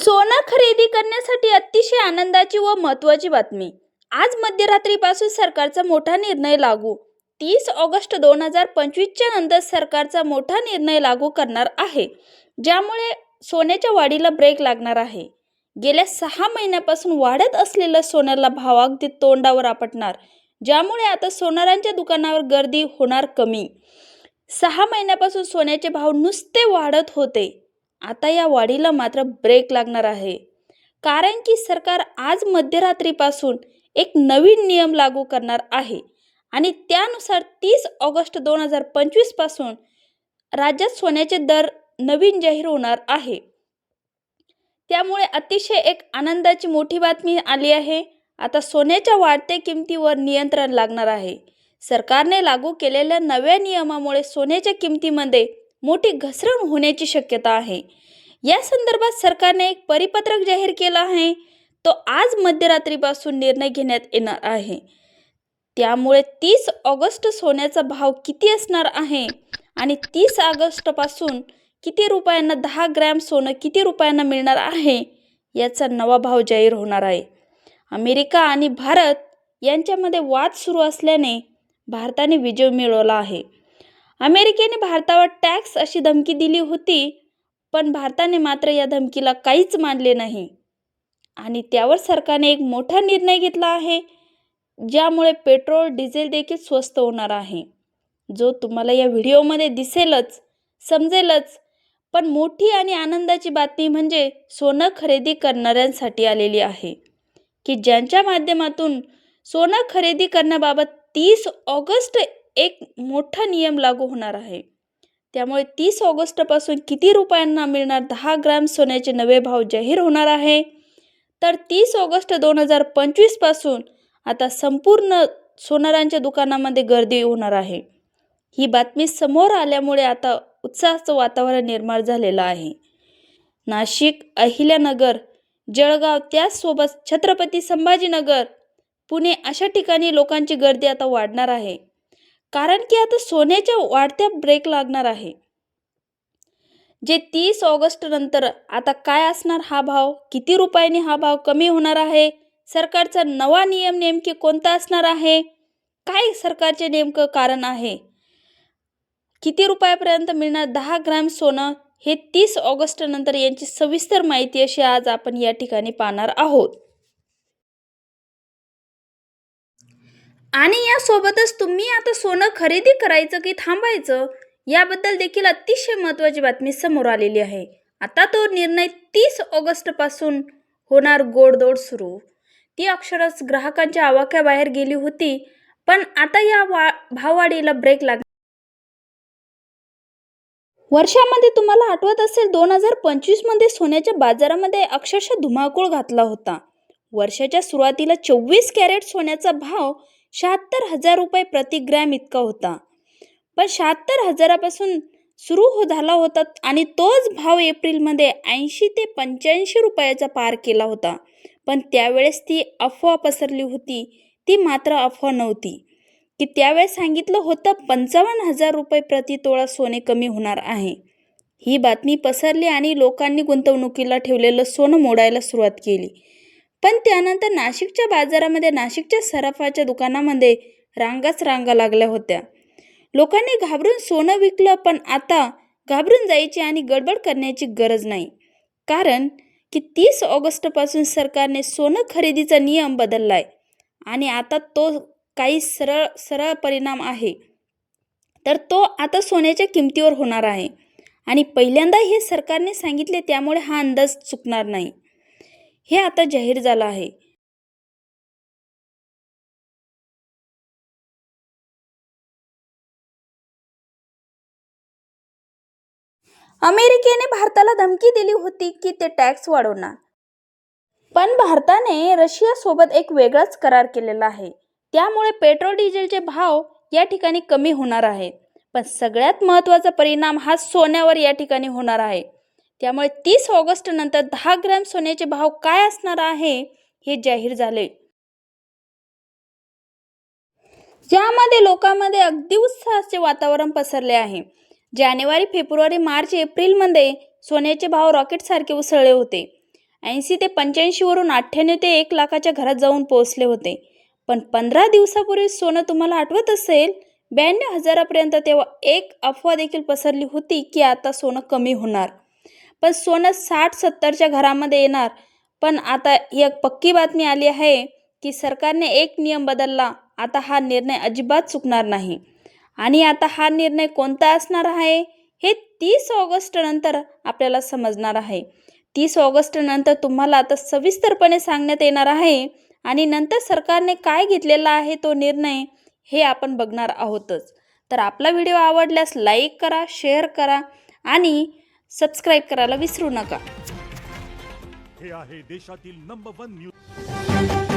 सोनं खरेदी करण्यासाठी अतिशय आनंदाची व महत्त्वाची बातमी. आज मध्यरात्रीपासून सरकारचा मोठा निर्णय लागू. तीस ऑगस्ट दोन हजार पंचवीसच्या नंतर सरकारचा मोठा निर्णय लागू करणार आहे. ज्यामुळे सोन्याच्या वाढीला ब्रेक लागणार आहे. गेल्या सहा महिन्यापासून वाढत असलेलं सोन्याला भाव अगदी तोंडावर आपटणार. ज्यामुळे आता सोनारांच्या दुकानावर गर्दी होणार कमी. सहा महिन्यापासून सोन्याचे भाव नुसते वाढत होते. आता या वाढीला मात्र ब्रेक लागणार आहे. कारण की सरकार आज मध्यरात्रीपासून एक नवीन नियम लागू करणार आहे. आणि त्यानुसार तीस ऑगस्ट दोन हजार पंचवीसपासून राज्यात सोन्याचे दर नवीन जाहीर होणार आहे. त्यामुळे अतिशय एक आनंदाची मोठी बातमी आली आहे. आता सोन्याच्या वाढत्या किमतीवर नियंत्रण लागणार आहे. सरकारने लागू केलेल्या नव्या नियमामुळे सोन्याच्या किमतीमध्ये मोठी घसरण होण्याची शक्यता आहे. या संदर्भात सरकारने एक परिपत्रक जाहीर केलं आहे. तो आज मध्यरात्रीपासून निर्णय घेण्यात येणार आहे. त्यामुळे तीस ऑगस्ट सोन्याचा भाव किती असणार आहे? आणि तीस ऑगस्टपासून किती रुपयांना दहा ग्रॅम सोनं किती रुपयांना मिळणार आहे? याचा नवा भाव जाहीर होणार आहे. अमेरिका आणि भारत यांच्यामध्ये वाद सुरू असल्याने भारताने विजय मिळवला आहे. अमेरिकेने भारतावर टॅक्स अशी धमकी दिली होती पण भारताने मात्र या धमकीला काहीच मानले नाही. आणि त्यावर सरकारने एक मोठा निर्णय घेतला आहे ज्यामुळे पेट्रोल डिझेल देखील स्वस्त होणार आहे. जो तुम्हाला या व्हिडिओमध्ये दिसेलच समजेलच पण मोठी आणि आनंदाची बातमी म्हणजे सोनं खरेदी करणाऱ्यांसाठी आलेली आहे की ज्यांच्या माध्यमातून सोनं खरेदी करण्याबाबत तीस ऑगस्ट एक मोठा नियम लागू होणार आहे. त्यामुळे तीस ऑगस्टपासून किती रुपयांना मिळणार दहा ग्रॅम सोन्याचे नवे भाव जाहीर होणार आहे? तर तीस ऑगस्ट दोन हजार पंचवीसपासून आता संपूर्ण सोनारांच्या दुकानामध्ये गर्दी होणार आहे. ही बातमी समोर आल्यामुळे आता उत्साहाचं वातावरण निर्माण झालेलं आहे. नाशिक अहिल्यानगर जळगाव त्याचसोबत छत्रपती संभाजीनगर पुणे अशा ठिकाणी लोकांची गर्दी आता वाढणार आहे. कारण की आता सोन्याच्या वाढत्या ब्रेक लागणार आहे. जे तीस ऑगस्ट नंतर आता काय असणार हा भाव? किती रुपयाने हा भाव कमी होणार आहे? सरकारचा नवा नियम नेमके कोणता असणार आहे? काय सरकारचे नेमकं कारण आहे? किती रुपयापर्यंत मिळणार दहा ग्रॅम सोनं? हे तीस ऑगस्ट नंतर यांची सविस्तर माहिती अशी आज आपण या ठिकाणी पाहणार आहोत. आणि यासोबतच तुम्ही आता सोनं खरेदी करायचं की थांबायचं याबद्दल देखील अतिशय महत्त्वाची बातमी समोर आलेली आहे. आता तो निर्णय तीस ऑगस्टपासून होणार गोडदोड सुरू. ती अक्षरच ग्राहकांच्या आवाक्याबाहेर गेली होती पण आता या वा भाववाढीला ब्रेक लाग वर्षामध्ये तुम्हाला आठवत असेल दोन हजार पंचवीसमध्ये सोन्याच्या बाजारामध्ये अक्षरशः धुमाकूळ घातला होता. वर्षाच्या सुरुवातीला चोवीस कॅरेट सोन्याचा भाव शहात्तर हजार रुपये प्रति ग्रॅम इतका होता. पण शहात्तर हजारापासून सुरू हो झाला होता आणि तोच भाव एप्रिलमध्ये ऐंशी ते पंच्याऐंशी रुपयाचा पार केला होता. पण त्यावेळेस ती अफवा पसरली होती. ती मात्र अफवा नव्हती. की त्यावेळेस सांगितलं होतं पंचावन्न हजार रुपये प्रति तोळा सोने कमी होणार आहे. ही बातमी पसरली आणि लोकांनी गुंतवणुकीला ठेवलेलं सोनं मोडायला सुरुवात केली. पण त्यानंतर नाशिकच्या बाजारामध्ये नाशिकच्या सराफाच्या दुकानामध्ये रांगाच रांगा लागल्या होत्या. लोकांनी घाबरून सोनं विकलं पण आता घाबरून जायची आणि गडबड करण्याची गरज नाही. कारण की तीस ऑगस्टपासून सरकारने सोनं खरेदीचा नियम बदलला आहे आणि आता तो काही सरळ सरळ परिणाम आहे. तर तो आता सोन्याच्या किमतीवर होणार आहे आणि पहिल्यांदा हे सरकारने सांगितले त्यामुळे हा अंदाज चुकणार नाही. हे आता जाहीर झालं आहे. अमेरिकेने भारताला धमकी दिली होती की ते टॅक्स वाढवणार. पण भारताने रशियासोबत एक वेगळाच करार केलेला आहे. त्यामुळे पेट्रोल डिझेलचे भाव या ठिकाणी कमी होणार आहेत. पण सगळ्यात महत्त्वाचा परिणाम हा सोन्यावर या ठिकाणी होणार आहे. त्यामुळे तीस ऑगस्ट नंतर दहा ग्रॅम सोन्याचे भाव काय असणार आहे हे जाहीर झाले. ज्यामध्ये लोकांमध्ये अगदी उत्साहाचे वातावरण पसरले आहे. जानेवारी फेब्रुवारी मार्च एप्रिलमध्ये सोन्याचे भाव रॉकेटसारखे उसळले होते. ऐंशी ते पंच्याऐंशीवरून अठ्ठ्याण्णव ते एक लाखाच्या घरात जाऊन पोहोचले होते. पण पंधरा दिवसापूर्वी सोनं तुम्हाला आठवत असेल ब्याण्णव हजारापर्यंत तेव्हा एक अफवा देखील पसरली होती की आता सोनं कमी होणार. पण सोनं साठ सत्तरच्या घरामध्ये येणार. पण आता एक पक्की बातमी आली आहे की सरकारने एक नियम बदलला. आता हा निर्णय अजिबात चुकणार नाही. आणि आता हा निर्णय कोणता असणार आहे? हे तीस ऑगस्ट नंतर आपल्याला समजणार आहे. तीस ऑगस्ट नंतर तुम्हाला आता सविस्तरपणे सांगण्यात येणार आहे. आणि नंतर सरकारने काय घेतलेला आहे तो निर्णय हे आपण बघणार आहोतच. तर आपला व्हिडिओ आवडल्यास लाईक करा शेअर करा आणि सबस्क्राईब करायला विसरू नका. हे आहे देशातील नंबर वन न्यूज